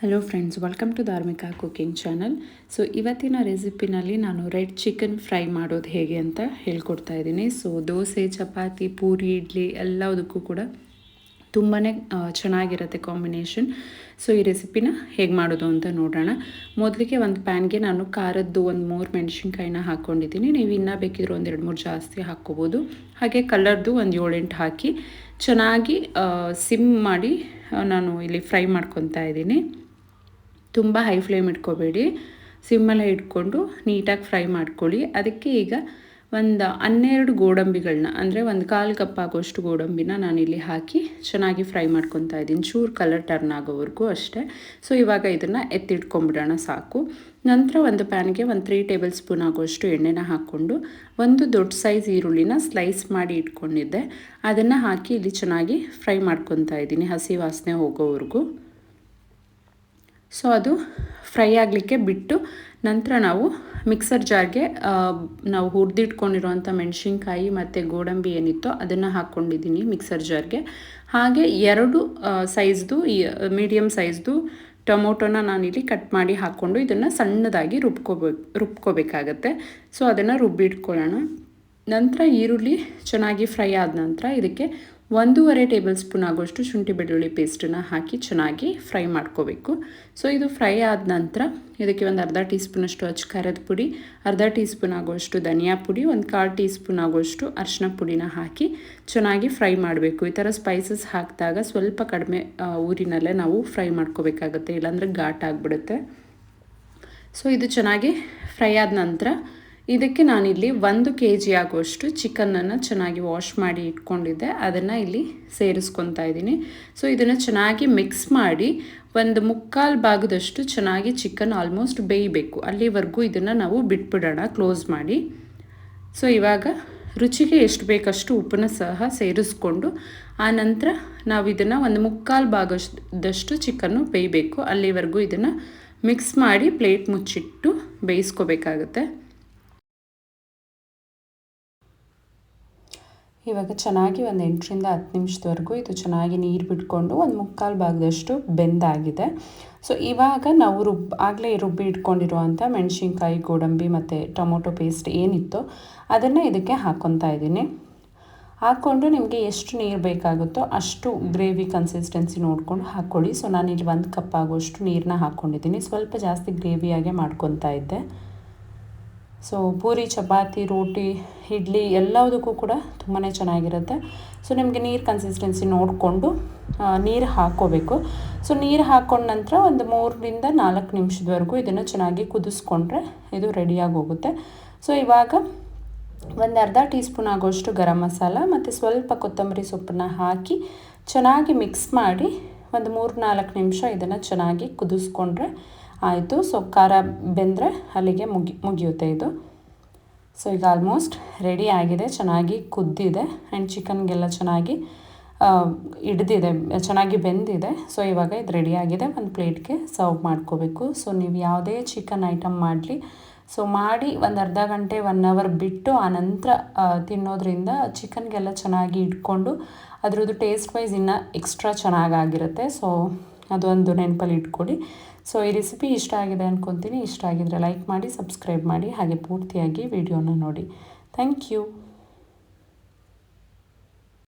Hello friends welcome to Dharmika cooking channel so ಇವತ್ತಿನ ರೆಸಿಪಿನಲ್ಲಿ ನಾನು ರೆಡ್ ಚಿಕನ್ ಫ್ರೈ ಮಾಡೋದು ಹೇಗೆ ಅಂತ ಹೇಳ್ಕೊಡ್ತಾ ಇದ್ದೀನಿ. ಸೊ ದೋಸೆ, ಚಪಾತಿ, ಪೂರಿ, ಇಡ್ಲಿ ಎಲ್ಲದಕ್ಕೂ ಕೂಡ ತುಂಬಾ ಚೆನ್ನಾಗಿರುತ್ತೆ ಕಾಂಬಿನೇಷನ್ ಸೊ ಈ ರೆಸಿಪಿನ ಹೇಗೆ ಮಾಡೋದು ಅಂತ ನೋಡೋಣ. ಮೊದಲಿಗೆ ಒಂದು ಪ್ಯಾನ್ಗೆ ನಾನು ಖಾರದ್ದು ಒಂದು ಮೂರು ಮೆಣಸಿನ್ಕಾಯಿನ ಹಾಕ್ಕೊಂಡಿದ್ದೀನಿ. ನೀವು ಇನ್ನೂ ಬೇಕಿದ್ರೆ ಎರಡು ಮೂರು ಜಾಸ್ತಿ ಹಾಕ್ಕೋಬೋದು. ಹಾಗೆ ಕಲರ್ದು ಒಂದು ಏಳೆಂಟು ಹಾಕಿ ಚೆನ್ನಾಗಿ ಸಿಮ್ ಮಾಡಿ ನಾನು ಇಲ್ಲಿ ಫ್ರೈ ಮಾಡ್ಕೊತಾ ಇದ್ದೀನಿ. ತುಂಬ ಹೈ ಫ್ಲೇಮ್ ಇಟ್ಕೋಬೇಡಿ. ಸಿಮ್ಮಲ್ಲೇ ಇಟ್ಕೊಂಡು ನೀಟಾಗಿ ಫ್ರೈ ಮಾಡ್ಕೊಳ್ಳಿ. ಅದಕ್ಕೆ ಈಗ ಒಂದು ಹನ್ನೆರಡು ಗೋಡಂಬಿಗಳನ್ನ ಅಂದರೆ ಒಂದು ಕಾಲು ಕಪ್ ಆಗೋಷ್ಟು ಗೋಡಂಬಿನ ನಾನಿಲ್ಲಿ ಹಾಕಿ ಚೆನ್ನಾಗಿ ಫ್ರೈ ಮಾಡ್ಕೊತಾ ಇದ್ದೀನಿ. ಚೂರು ಕಲರ್ ಟರ್ನ್ ಆಗೋವರೆಗೂ ಅಷ್ಟೇ. ಸೊ ಇವಾಗ ಇದನ್ನು ಎತ್ತಿಟ್ಕೊಂಬಿಡೋಣ ಸಾಕು. ನಂತರ ಒಂದು ಪ್ಯಾನ್ಗೆ ಒಂದು ತ್ರೀ ಟೇಬಲ್ ಸ್ಪೂನ್ ಆಗೋಷ್ಟು ಎಣ್ಣೆನ ಹಾಕ್ಕೊಂಡು ಒಂದು ದೊಡ್ಡ ಸೈಜ್ ಈರುಳ್ಳಿನ ಸ್ಲೈಸ್ ಮಾಡಿ ಇಟ್ಕೊಂಡಿದ್ದೆ. ಅದನ್ನು ಹಾಕಿ ಇಲ್ಲಿ ಚೆನ್ನಾಗಿ ಫ್ರೈ ಮಾಡ್ಕೊತಾ ಇದ್ದೀನಿ ಹಸಿ ವಾಸನೆ ಹೋಗೋವರೆಗೂ. ಸೊ ಅದು ಫ್ರೈ ಆಗಲಿಕ್ಕೆ ಬಿಟ್ಟು ನಂತರ ನಾವು ಮಿಕ್ಸರ್ ಜಾರ್ಗೆ ನಾವು ಹುರಿದಿಟ್ಕೊಂಡಿರೋವಂಥ ಮೆಣಸಿನ್ಕಾಯಿ ಮತ್ತು ಗೋಡಂಬಿ ಏನಿತ್ತೋ ಅದನ್ನು ಹಾಕ್ಕೊಂಡಿದ್ದೀನಿ ಮಿಕ್ಸರ್ ಜಾರ್ಗೆ. ಹಾಗೆ ಎರಡು ಸೈಜ್ದು ಮೀಡಿಯಮ್ ಸೈಜ್ದು ಟೊಮೊಟೊನ ನಾನಿಲ್ಲಿ ಕಟ್ ಮಾಡಿ ಹಾಕ್ಕೊಂಡು ಇದನ್ನು ಸಣ್ಣದಾಗಿ ರುಬ್ಕೋಬೇಕು ರುಬ್ಕೋಬೇಕಾಗತ್ತೆ. ಸೊ ಅದನ್ನು ರುಬ್ಬಿಟ್ಕೊಳ್ಳೋಣ. ನಂತರ ಈರುಳ್ಳಿ ಚೆನ್ನಾಗಿ ಫ್ರೈ ಆದ ನಂತರ ಇದಕ್ಕೆ ಒಂದೂವರೆ ಟೇಬಲ್ ಸ್ಪೂನ್ ಆಗೋಷ್ಟು ಶುಂಠಿ ಬೆಳ್ಳುಳ್ಳಿ ಪೇಸ್ಟನ್ನ ಹಾಕಿ ಚೆನ್ನಾಗಿ ಫ್ರೈ ಮಾಡ್ಕೋಬೇಕು. ಸೊ, ಇದು ಫ್ರೈ ಆದ ನಂತರ ಇದಕ್ಕೆ ಒಂದು ಅರ್ಧ ಟೀ ಸ್ಪೂನಷ್ಟು ಅಚ್ಚ ಖಾರದ ಪುಡಿ, ಅರ್ಧ ಟೀ ಸ್ಪೂನ್ ಆಗೋಷ್ಟು ಧನಿಯಾ ಪುಡಿ, ಒಂದು ಕಾಲು ಟೀ ಸ್ಪೂನ್ ಆಗೋಷ್ಟು ಅರಿಶಿನ ಪುಡಿನ ಹಾಕಿ ಚೆನ್ನಾಗಿ ಫ್ರೈ ಮಾಡಬೇಕು. ಈ ಥರ ಸ್ಪೈಸಸ್ ಹಾಕಿದಾಗ ಸ್ವಲ್ಪ ಕಡಿಮೆ ಊರಿನಲ್ಲೇ ನಾವು ಫ್ರೈ ಮಾಡ್ಕೋಬೇಕಾಗುತ್ತೆ, ಇಲ್ಲಾಂದರೆ ಘಾಟ್ ಆಗಿಬಿಡುತ್ತೆ. ಸೊ, ಇದು ಚೆನ್ನಾಗಿ ಫ್ರೈ ಆದ ನಂತರ ಇದಕ್ಕೆ ನಾನಿಲ್ಲಿ ಒಂದು ಕೆ ಜಿ ಆಗುವಷ್ಟು ಚಿಕನನ್ನು ಚೆನ್ನಾಗಿ ವಾಶ್ ಮಾಡಿ ಇಟ್ಕೊಂಡಿದ್ದೆ. ಅದನ್ನು ಇಲ್ಲಿ ಸೇರಿಸ್ಕೊತಾ ಇದ್ದೀನಿ. ಸೊ ಇದನ್ನು ಚೆನ್ನಾಗಿ ಮಿಕ್ಸ್ ಮಾಡಿ ಒಂದು ಮುಕ್ಕಾಲು ಭಾಗದಷ್ಟು ಚೆನ್ನಾಗಿ ಚಿಕನ್ ಆಲ್ಮೋಸ್ಟ್ ಬೇಯಬೇಕು. ಅಲ್ಲಿವರೆಗೂ ಇದನ್ನು ನಾವು ಬಿಟ್ಬಿಡೋಣ ಕ್ಲೋಸ್ ಮಾಡಿ. ಸೊ ಇವಾಗ ರುಚಿಗೆ ಎಷ್ಟು ಬೇಕಷ್ಟು ಉಪ್ಪನ್ನ ಸಹ ಸೇರಿಸ್ಕೊಂಡು, ಆ ನಂತರ ನಾವು ಇದನ್ನು ಒಂದು ಮುಕ್ಕಾಲು ಭಾಗದಷ್ಟು ಚಿಕನ್ನು ಬೇಯಬೇಕು. ಅಲ್ಲಿವರೆಗೂ ಇದನ್ನು ಮಿಕ್ಸ್ ಮಾಡಿ ಪ್ಲೇಟ್ ಮುಚ್ಚಿಟ್ಟು ಬೇಯಿಸ್ಕೋಬೇಕಾಗತ್ತೆ. ಇವಾಗ ಚೆನ್ನಾಗಿ ಒಂದು ಎಂಟರಿಂದ ಹತ್ತು ನಿಮಿಷದವರೆಗೂ ಇದು ಚೆನ್ನಾಗಿ ನೀರು ಬಿಟ್ಕೊಂಡು ಒಂದು ಮುಕ್ಕಾಲು ಭಾಗದಷ್ಟು ಬೆಂದಾಗಿದೆ. ಸೊ ಇವಾಗ ನಾವು ರುಬ್, ಆಗಲೇ ರುಬ್ಬಿ ಇಟ್ಕೊಂಡಿರುವಂಥ ಮೆಣಸಿನ್ಕಾಯಿ, ಗೋಡಂಬಿ ಮತ್ತು ಟೊಮೊಟೊ ಪೇಸ್ಟ್ ಏನಿತ್ತೋ ಅದನ್ನು ಇದಕ್ಕೆ ಹಾಕ್ಕೊತಾ ಇದ್ದೀನಿ. ಹಾಕ್ಕೊಂಡು ನಿಮಗೆ ಎಷ್ಟು ನೀರು ಬೇಕಾಗುತ್ತೋ ಅಷ್ಟು ಗ್ರೇವಿ ಕನ್ಸಿಸ್ಟೆನ್ಸಿ ನೋಡ್ಕೊಂಡು ಹಾಕ್ಕೊಳ್ಳಿ ಸೊ ನಾನು ಇಲ್ಲಿ ಒಂದು ಕಪ್ ಆಗೋಷ್ಟು ನೀರನ್ನ ಹಾಕ್ಕೊಂಡಿದ್ದೀನಿ ಸ್ವಲ್ಪ ಜಾಸ್ತಿ ಗ್ರೇವಿಯಾಗೆ ಮಾಡ್ಕೊತಾ ಇದ್ದೆ. ಸೊ ಪೂರಿ, ಚಪಾತಿ, ರೋಟಿ, ಇಡ್ಲಿ ಎಲ್ಲದಕ್ಕೂ ಕೂಡ ತುಂಬಾ ಚೆನ್ನಾಗಿರುತ್ತೆ. ಸೊ ನಿಮಗೆ ನೀರು ಕನ್ಸಿಸ್ಟೆನ್ಸಿ ನೋಡಿಕೊಂಡು ನೀರು ಹಾಕ್ಕೋಬೇಕು ಸೊ ನೀರು ಹಾಕ್ಕೊಂಡ ನಂತರ ಒಂದು ಮೂರರಿಂದ ನಾಲ್ಕು ನಿಮಿಷದವರೆಗೂ ಇದನ್ನು ಚೆನ್ನಾಗಿ ಕುದಿಸ್ಕೊಂಡ್ರೆ ಇದು ರೆಡಿಯಾಗಿ ಹೋಗುತ್ತೆ. ಸೊ ಇವಾಗ ಒಂದು ಅರ್ಧ ಟೀ ಸ್ಪೂನ್ ಆಗೋಷ್ಟು ಗರಂ ಮಸಾಲ ಮತ್ತು ಸ್ವಲ್ಪ ಕೊತ್ತಂಬರಿ ಸೊಪ್ಪನ್ನ ಹಾಕಿ ಚೆನ್ನಾಗಿ ಮಿಕ್ಸ್ ಮಾಡಿ ಒಂದು ಮೂರು ನಾಲ್ಕು ನಿಮಿಷ ಇದನ್ನು ಚೆನ್ನಾಗಿ ಕುದಿಸ್ಕೊಂಡ್ರೆ ಆಯಿತು. ಸೊ ಖಾರ ಬೆಂದರೆ ಅಲ್ಲಿಗೆ ಮುಗಿ, ಮುಗಿಯುತ್ತೆ ಇದು. ಸೊ ಈಗ ಆಲ್ಮೋಸ್ಟ್ ರೆಡಿ ಆಗಿದೆ. ಚೆನ್ನಾಗಿ ಕುದ್ದಿದೆ. ಆ್ಯಂಡ್ ಚಿಕನ್ಗೆಲ್ಲ ಚೆನ್ನಾಗಿ ಹಿಡ್ದಿದೆ. ಚೆನ್ನಾಗಿ ಬೆಂದಿದೆ. ಸೊ ಇವಾಗ ಇದು ರೆಡಿ ಆಗಿದೆ. ಒಂದು ಪ್ಲೇಟ್ಗೆ ಸರ್ವ್ ಮಾಡ್ಕೋಬೇಕು. ಸೊ ನೀವು ಯಾವುದೇ ಚಿಕನ್ ಐಟಮ್ ಮಾಡಲಿ. ಸೊ ಮಾಡಿ ಒಂದು ಅರ್ಧ ಗಂಟೆ ಒನ್ ಅವರ್ ಬಿಟ್ಟು ಆನಂತರ ತಿನ್ನೋದ್ರಿಂದ ಚಿಕನ್ಗೆಲ್ಲ ಚೆನ್ನಾಗಿ ಇಟ್ಕೊಂಡು ಅದರದ್ದು ಟೇಸ್ಟ್ ವೈಸ್ ಇನ್ನೂ ಎಕ್ಸ್ಟ್ರಾ ಚೆನ್ನಾಗಾಗಿರುತ್ತೆ. ಸೊ ಅದೊಂದು ನೆನಪಲ್ಲಿ ಇಟ್ಕೊಳ್ಳಿ. ಸೊ ಈ ರೆಸಿಪಿ ಇಷ್ಟ ಆಗಿದೆ ಅಂದ್ಕೊತೀನಿ ಇಷ್ಟ ಆಗಿದ್ರೆ ಲೈಕ್ ಮಾಡಿ ಸಬ್ಸ್ಕ್ರೈಬ್ ಮಾಡಿ, ಹಾಗೆ ಪೂರ್ತಿಯಾಗಿ ವಿಡಿಯೋನ ನೋಡಿ. Thank you